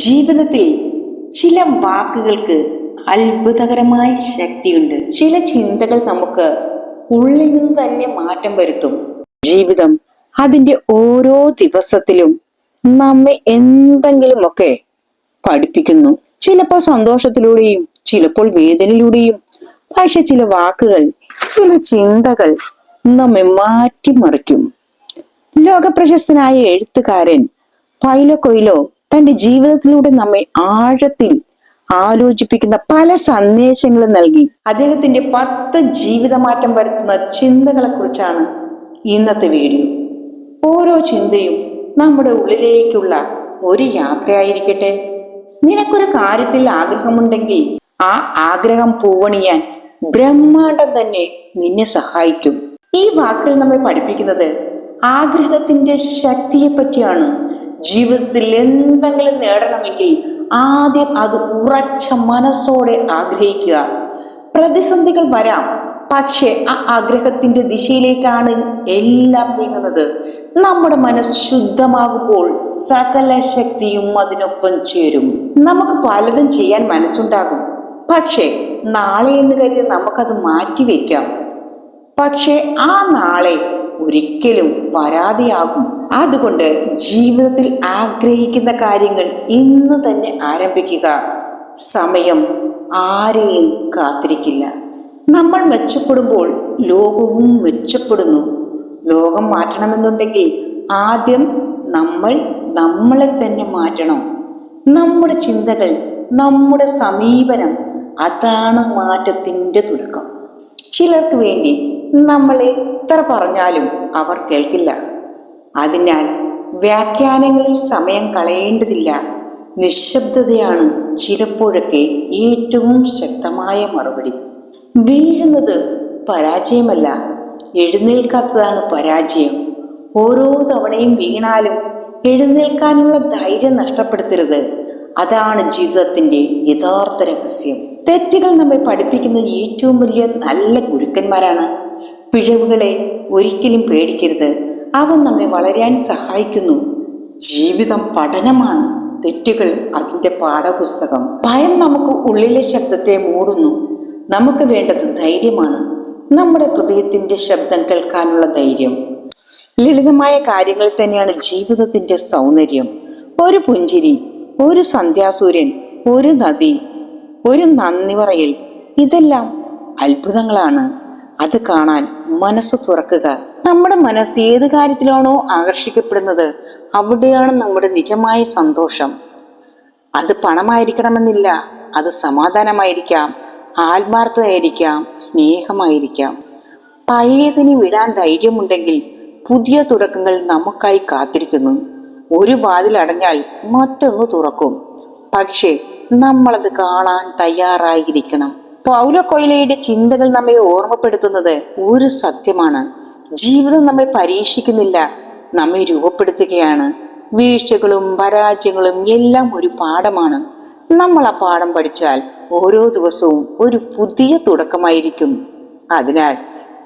ജീവിതത്തിൽ ചില വാക്കുകൾക്ക് അത്ഭുതകരമായ ശക്തിയുണ്ട്. ചില ചിന്തകൾ നമുക്ക് ഉള്ളിൽ നിന്ന് തന്നെ മാറ്റം വരുത്തും. ജീവിതം അതിന്റെ ഓരോ ദിവസത്തിലും നമ്മെ എന്തെങ്കിലുമൊക്കെ പഠിപ്പിക്കുന്നു. ചിലപ്പോൾ സന്തോഷത്തിലൂടെയും ചിലപ്പോൾ വേദനയിലൂടെയും പക്ഷെ ചില വാക്കുകൾ ചില ചിന്തകൾ നമ്മെ മാറ്റിമറിക്കും. ലോകപ്രശസ്തനായ എഴുത്തുകാരൻ പൈലോ കൊയിലോ തന്റെ ജീവിതത്തിലൂടെ നമ്മെ ആഴത്തിൽ ആലോചിപ്പിക്കുന്ന പല സന്ദേശങ്ങളും നൽകി. അദ്ദേഹത്തിന്റെ പത്ത് ജീവിതമാറ്റം വരുത്തുന്ന ചിന്തകളെ കുറിച്ചാണ് ഇന്നത്തെ വീഡിയോ. ഓരോ ചിന്തയും നമ്മുടെ ഉള്ളിലേക്കുള്ള ഒരു യാത്രയായിരിക്കട്ടെ. നിനക്കൊരു കാര്യത്തിൽ ആഗ്രഹമുണ്ടെങ്കിൽ ആ ആഗ്രഹം പൂവണിയാൻ ബ്രഹ്മാണ്ടം തന്നെ നിന്നെ സഹായിക്കും. ഈ വാക്കുകൾ നമ്മെ പഠിപ്പിക്കുന്നത് ആഗ്രഹത്തിന്റെ ശക്തിയെ പറ്റിയാണ് ജീവിതത്തിൽ എന്തെങ്കിലും നേടണമെങ്കിൽ ആദ്യം അത് ഉറച്ച മനസ്സോടെ ആഗ്രഹിക്കുക. പ്രതിസന്ധികൾ വരാം. പക്ഷേ ആ ആഗ്രഹത്തിന്റെ ദിശയിലേക്കാണ് എല്ലാം നീങ്ങുന്നത്. നമ്മുടെ മനസ്സ് ശുദ്ധമാകുമ്പോൾ സകല ശക്തിയും അതിനൊപ്പം ചേരും. നമുക്ക് പലതും ചെയ്യാൻ മനസ്സുണ്ടാകും. പക്ഷേ നാളെ എന്ന് കരുതി നമുക്കത് മാറ്റിവെക്കാം പക്ഷേ ആ നാളെ ഒരിക്കലും വരാതെയാകും അതുകൊണ്ട് ജീവിതത്തിൽ ആഗ്രഹിക്കുന്ന കാര്യങ്ങൾ ഇന്ന് തന്നെ ആരംഭിക്കുക. സമയം ആരെയും കാത്തിരിക്കില്ല. നമ്മൾ മെച്ചപ്പെടുമ്പോൾ ലോകവും മെച്ചപ്പെടുന്നു. ലോകം മാറ്റണമെന്നുണ്ടെങ്കിൽ ആദ്യം നമ്മൾ നമ്മളെ തന്നെ മാറ്റണം. നമ്മുടെ ചിന്തകൾ നമ്മുടെ സമീപനം അതാണ് മാറ്റത്തിന്റെ തുടക്കം. ചിലർക്ക് വേണ്ടി നമ്മൾ എത്ര പറഞ്ഞാലും അവർ കേൾക്കില്ല. അതിനാൽ വ്യാഖ്യാനങ്ങളിൽ സമയം കളയേണ്ടതില്ല. നിശബ്ദതയാണ് ചിലപ്പോഴൊക്കെ ഏറ്റവും ശക്തമായ മറുപടി. വീഴുന്നത് പരാജയമല്ല. എഴുന്നേൽക്കാത്തതാണ് പരാജയം. ഓരോ തവണയും വീണാലും എഴുന്നേൽക്കാനുള്ള ധൈര്യം നഷ്ടപ്പെടുത്തരുത്. അതാണ് ജീവിതത്തിന്റെ യഥാർത്ഥ രഹസ്യം. തെറ്റുകൾ നമ്മെ പഠിപ്പിക്കുന്ന ഏറ്റവും വലിയ നല്ല ഗുരുക്കന്മാരാണ് പിഴവുകളെ ഒരിക്കലും പേടിക്കരുത്. അവ നമ്മെ വളരാൻ സഹായിക്കുന്നു. ജീവിതം പഠനമാണ്. തെറ്റുകൾ അതിന്റെ പാഠപുസ്തകം. ഭയം നമുക്ക് ഉള്ളിലെ ശബ്ദത്തെ മൂടുന്നു. നമുക്ക് വേണ്ടത് ധൈര്യമാണ്. നമ്മുടെ ഹൃദയത്തിന്റെ ശബ്ദം കേൾക്കാനുള്ള ധൈര്യം. ലളിതമായ കാര്യങ്ങൾ തന്നെയാണ് ജീവിതത്തിന്റെ സൗന്ദര്യം. ഒരു പുഞ്ചിരി ഒരു സന്ധ്യാസൂര്യൻ ഒരു നദി ഒരു നന്ദി പറയൽ ഇതെല്ലാം അത്ഭുതങ്ങളാണ്. അത് കാണാൻ മനസ്സ് തുറക്കുക. നമ്മുടെ മനസ്സ് ഏത് കാര്യത്തിലാണോ ആകർഷിക്കപ്പെടുന്നത് അവിടെയാണ് നമ്മുടെ നിജമായ സന്തോഷം. അത് പണമായിരിക്കണമെന്നില്ല അത് സമാധാനമായിരിക്കാം ആത്മാർത്ഥതയായിരിക്കാം സ്നേഹമായിരിക്കാം. പഴയതിന് വിടാൻ ധൈര്യമുണ്ടെങ്കിൽ പുതിയ തുടക്കങ്ങൾ നമുക്കായി കാത്തിരിക്കുന്നു. ഒരു വാതിൽ അടഞ്ഞാൽ മറ്റൊന്ന് തുറക്കും. പക്ഷേ നമ്മളത് കാണാൻ തയ്യാറായിരിക്കണം. പൗലോ കൊയിലയുടെ ചിന്തകൾ നമ്മെ ഓർമ്മപ്പെടുത്തുന്നത് ഒരു സത്യമാണ്. ജീവിതം നമ്മെ പരീക്ഷിക്കുന്നില്ല നമ്മെ രൂപപ്പെടുത്തുകയാണ്. വീഴ്ചകളും പരാജയങ്ങളും എല്ലാം ഒരു പാഠമാണ്. നമ്മൾ ആ പാഠം പഠിച്ചാൽ ഓരോ ദിവസവും ഒരു പുതിയ തുടക്കമായിരിക്കും. അതിനാൽ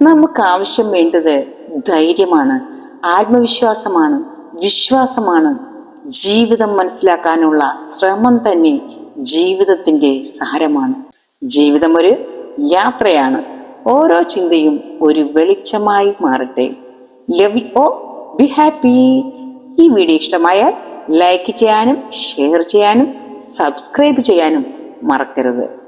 നമുക്ക് ആവശ്യം വേണ്ടത് ധൈര്യമാണ് ആത്മവിശ്വാസമാണ് വിശ്വാസമാണ്. ജീവിതം മനസ്സിലാക്കാനുള്ള ശ്രമം തന്നെ ജീവിതത്തിന്റെ സാരമാണ്. ജീവിതം ഒരു യാത്രയാണ്. ഓരോ ചിന്തയും ഒരു വെളിച്ചമായി മാറട്ടെ. ലവ് ഓ ബി ഹാപ്പി ഈ വീഡിയോ ഇഷ്ടമായാൽ ലൈക്ക് ചെയ്യാനും ഷെയർ ചെയ്യാനും സബ്സ്ക്രൈബ് ചെയ്യാനും മറക്കരുത്.